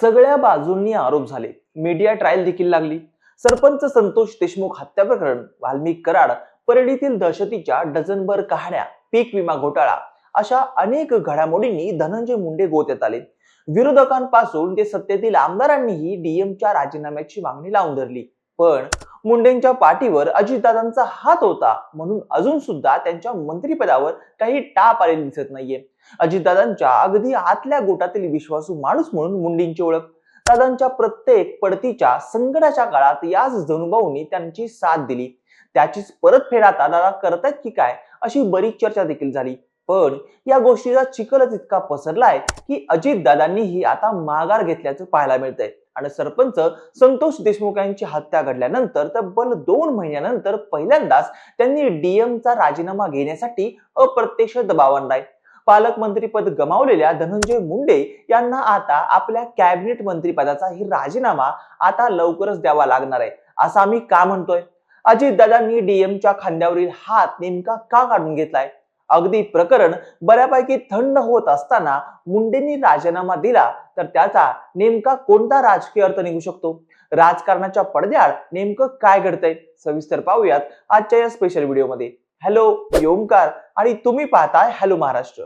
सगळ्या बाजूंनी आरोप झाले. मीडिया ट्रायल देखील लागली. सरपंच संतोष देशमुख हत्या प्रकरण वाल्मिक कराड परळीतील दहशतीच्या डझनभर कहाण्या पीक विमा घोटाळा अशा अनेक घडामोडींनी धनंजय मुंडे गोत्यात आले. विरोधकांपासून ते सत्तेतील आमदारांनीही डीएमच्या राजीनाम्याची मागणी लावून धरली. पण मुंडेंच्या पाठीवर अजितदादांचा हात होता म्हणून अजून सुद्धा त्यांच्या मंत्रिपदावर काही टाप आलेली दिसत नाहीये. अजितदादांच्या अगदी आतल्या गोटातील विश्वासू माणूस म्हणून मुंडेंची ओळख. दादांच्या प्रत्येक पडतीच्या संकटाच्या काळात याच जनुभाऊंनी त्यांची साथ दिली. त्याचीच परतफेड आता दादा करतायत की काय अशी बरीच चर्चा देखील झाली. पण या गोष्टीचा चिखलच इतका पसरलाय की अजितदादांनीही आता माघार घेतल्याचं पाहायला मिळतंय. आणि सरपंच संतोष देशमुख यांची हत्या घडल्यानंतर तब्बल दोन महिन्यानंतर पहिल्यांदाच त्यांनी डीएमचा राजीनामा घेण्यासाठी अप्रत्यक्ष दबाव आणलाय. पालकमंत्रीपद गमावलेल्या धनंजय मुंडे यांना आता आपल्या कॅबिनेट मंत्रीपदाचाही राजीनामा आता लवकरच द्यावा लागणार आहे असं आम्ही का म्हणतोय? अजितदादांनी डीएमच्या खांद्यावरील हात नेमका का काढून घेतलाय? अगदी प्रकरण बऱ्यापैकी थंड होत असताना मुंडेंनी राजीनामा दिला तर त्याचा नेमका कोणता राजकीय अर्थ निघू शकतो? राजकारणाच्या पडद्याआड नेमकं काय घडतंय? सविस्तर पाहूयात आजच्या या स्पेशल व्हिडिओमध्ये हॅलो ओमकार आणि तुम्ही पाहताय हॅलो महाराष्ट्र.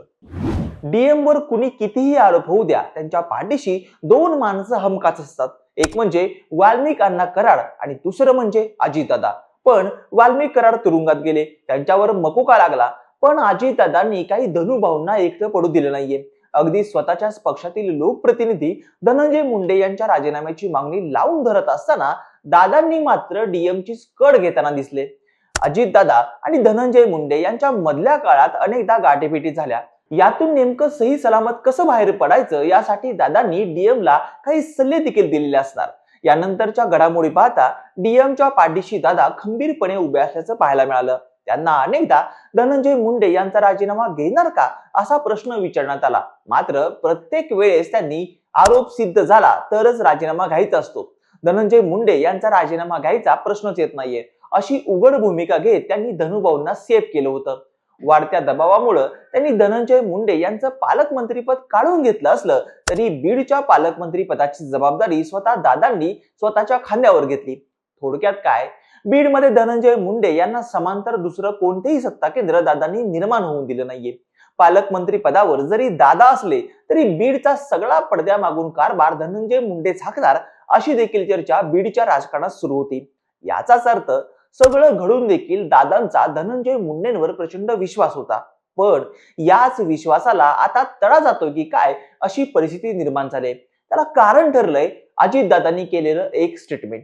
डीएम वर कुणी कितीही आरोप होऊ द्या त्यांच्या पाठीशी दोन माणसं हमखास असतात. एक म्हणजे वाल्मिक अण्णा कराड आणि दुसरं म्हणजे अजितदादा. पण वाल्मिक कराड तुरुंगात गेले त्यांच्यावर मकोका लागला पण अजितदादांनी काही धनुभाऊंना एकटं पडू दिलं नाहीये. अगदी स्वतःच्याच पक्षातील लोकप्रतिनिधी धनंजय मुंडे यांच्या राजीनाम्याची मागणी लावून धरत असताना दादांनी मात्र डीएमची कड घेताना दिसले. अजितदादा आणि धनंजय मुंडे यांच्या मधल्या काळात अनेकदा गाठीभेटी झाल्या. यातून नेमकं सही सलामत कसं बाहेर पडायचं यासाठी दादांनी डीएम ला काही सल्ले देखील दिलेले असणार. यानंतरच्या घडामोडी पाहता डीएमच्या पाठीशी दादा खंबीरपणे उभे असल्याचं पाहायला मिळालं. त्यांना अनेकदा धनंजय मुंडे यांचा राजीनामा घेणार का असा प्रश्न विचारण्यात आला. मात्र प्रत्येक वेळेस त्यांनी आरोप सिद्ध झाला तरच राजीनामा घ्यायचा असतो. धनंजय मुंडे यांचा राजीनामा घ्यायचा प्रश्नच येत नाहीये. अशी उघड भूमिका घेत त्यांनी धनुभाऊंना सेफ केलं होतं. वाढत्या दबावामुळं त्यांनी धनंजय मुंडे यांचं पालकमंत्रीपद काढून घेतलं असलं तरी बीडच्या पालकमंत्री पदाची जबाबदारी स्वतः दादांनी स्वतःच्या खांद्यावर घेतली. थोडक्यात काय? बीडमध्ये धनंजय मुंडे यांना समांतर दुसरं कोणतेही सत्ता केंद्र दादांनी निर्माण होऊन दिलं नाहीये. पालकमंत्री पदावर जरी दादा असले तरी बीडचा सगळा पडद्या मागून कारभार धनंजय मुंडे झाकणार अशी देखील चर्चा बीडच्या राजकारणात सुरू होती. याचाच अर्थ सगळं घडून देखील दादांचा धनंजय मुंडेंवर प्रचंड विश्वास होता. पण याच विश्वासाला आता तडा जातोय की काय अशी परिस्थिती निर्माण झाली त्याला कारण ठरलंय अजितदादांनी केलेलं एक स्टेटमेंट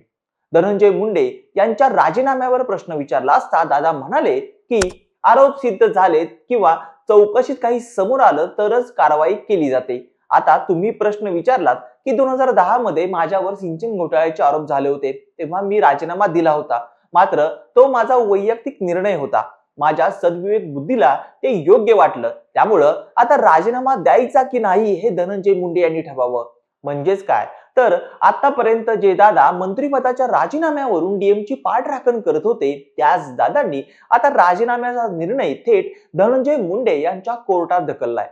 धनंजय मुंडे यांच्या राजीनाम्यावर प्रश्न विचारला असता दादा म्हणाले की आरोप सिद्ध झालेत किंवा चौकशीत काही समोर आलं तरच कारवाई केली जाते. आता तुम्ही प्रश्न विचारलात की दोन हजार दहा मध्ये माझ्यावर सिंचन घोटाळ्याचे आरोप झाले होते तेव्हा मी राजीनामा दिला होता. मात्र तो माझा वैयक्तिक निर्णय होता. माझ्या सद्विवेक बुद्धीला ते योग्य वाटलं. त्यामुळं आता राजीनामा द्यायचा की नाही हे धनंजय मुंडे यांनी ठरवावं. म्हणजेच काय? तर आतापर्यंत जे दादा मंत्रिपदाच्या राजीनाम्यावरून डीएमची पाठराखण करत होते त्याच दादांनी आता राजीनाम्याचा निर्णय थेट धनंजय मुंडे यांच्या कोर्टात ढकललाय.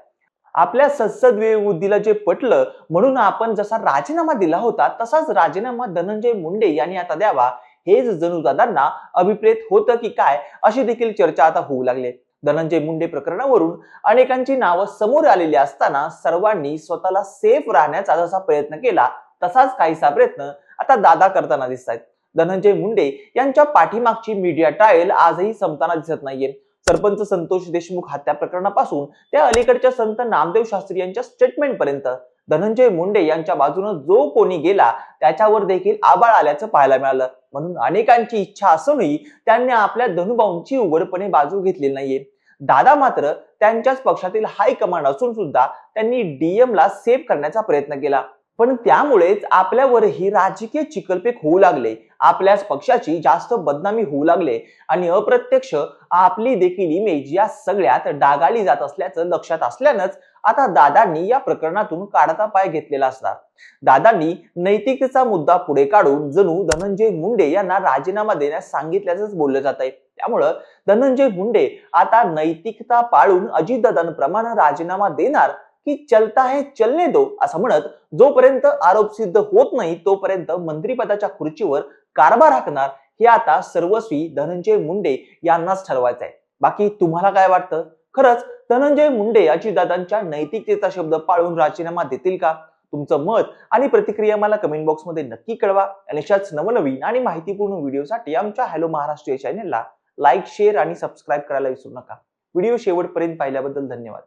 आपल्या संसद बुद्धीला जे पटलं म्हणून आपण जसा राजीनामा दिला होता तसाच राजीनामा धनंजय मुंडे यांनी आता द्यावा. हेच जणू दादांना अभिप्रेत होतं की काय अशी देखील चर्चा आता होऊ लागली. धनंजय मुंडे प्रकरणावरून अनेकांची नावं समोर आलेली असताना सर्वांनी स्वतःला सेफ राहण्याचा जसा प्रयत्न केला तसाच काहीसा प्रयत्न आता दादा करताना दिसत आहेत धनंजय मुंडे यांच्या पाठीमागची मीडिया ट्रायल आजही संपताना दिसत नाहीये. सरपंच संतोष देशमुख हत्या प्रकरणापासून त्या अलीकडच्या संत नामदेव शास्त्री यांच्या स्टेटमेंट पर्यंत. धनंजय मुंडे यांच्या बाजूने जो कोणी गेला त्याच्यावर देखील आबाळ आल्याचं पाहायला मिळालं. म्हणून अनेकांची इच्छा असूनही त्यांनी आपल्या धनुभाऊंची उघडपणे बाजू घेतलेली नाहीये. दादा मात्र त्यांच्याच पक्षातील हायकमांड असून सुद्धा त्यांनी डीएमला सेव्ह करण्याचा प्रयत्न केला. पण त्यामुळेच आपल्यावरही राजकीय चिकलपेक होऊ लागले. आपल्याच पक्षाची जास्त बदनामी होऊ लागले. आणि अप्रत्यक्ष आपली देखील इमेज या सगळ्यात डागाळली जात असल्याचं लक्षात असल्यानंच आता दादांनी या प्रकरणातून काढता पाय घेतलेला असणार. दादांनी नैतिकतेचा मुद्दा पुढे काढून जणू धनंजय मुंडे यांना राजीनामा देण्यास सांगितल्याचंच बोललं जात आहे त्यामुळं धनंजय मुंडे आता नैतिकता पाळून अजितदादांप्रमाणे राजीनामा देणार की चलता है चलने दो असं म्हणत जोपर्यंत आरोप सिद्ध होत नाही तोपर्यंत मंत्रिपदाच्या खुर्चीवर कारभार हाकणार हे आता सर्वस्वी धनंजय मुंडे यांनाच ठरवायचं आहे बाकी तुम्हाला काय वाटतं? खरंच धनंजय मुंडे अजितदादांच्या नैतिकतेचा शब्द पाळून राजीनामा देतील का? तुमचं मत आणि प्रतिक्रिया मला कमेंट बॉक्समध्ये नक्की कळवा. आणि अशाच नवनवीन आणि माहितीपूर्ण व्हिडिओसाठी आमच्या हॅलो महाराष्ट्र या चॅनेलला लाईक शेअर आणि सबस्क्राईब करायला विसरू नका. व्हिडिओ शेवटपर्यंत पाहिल्याबद्दल धन्यवाद.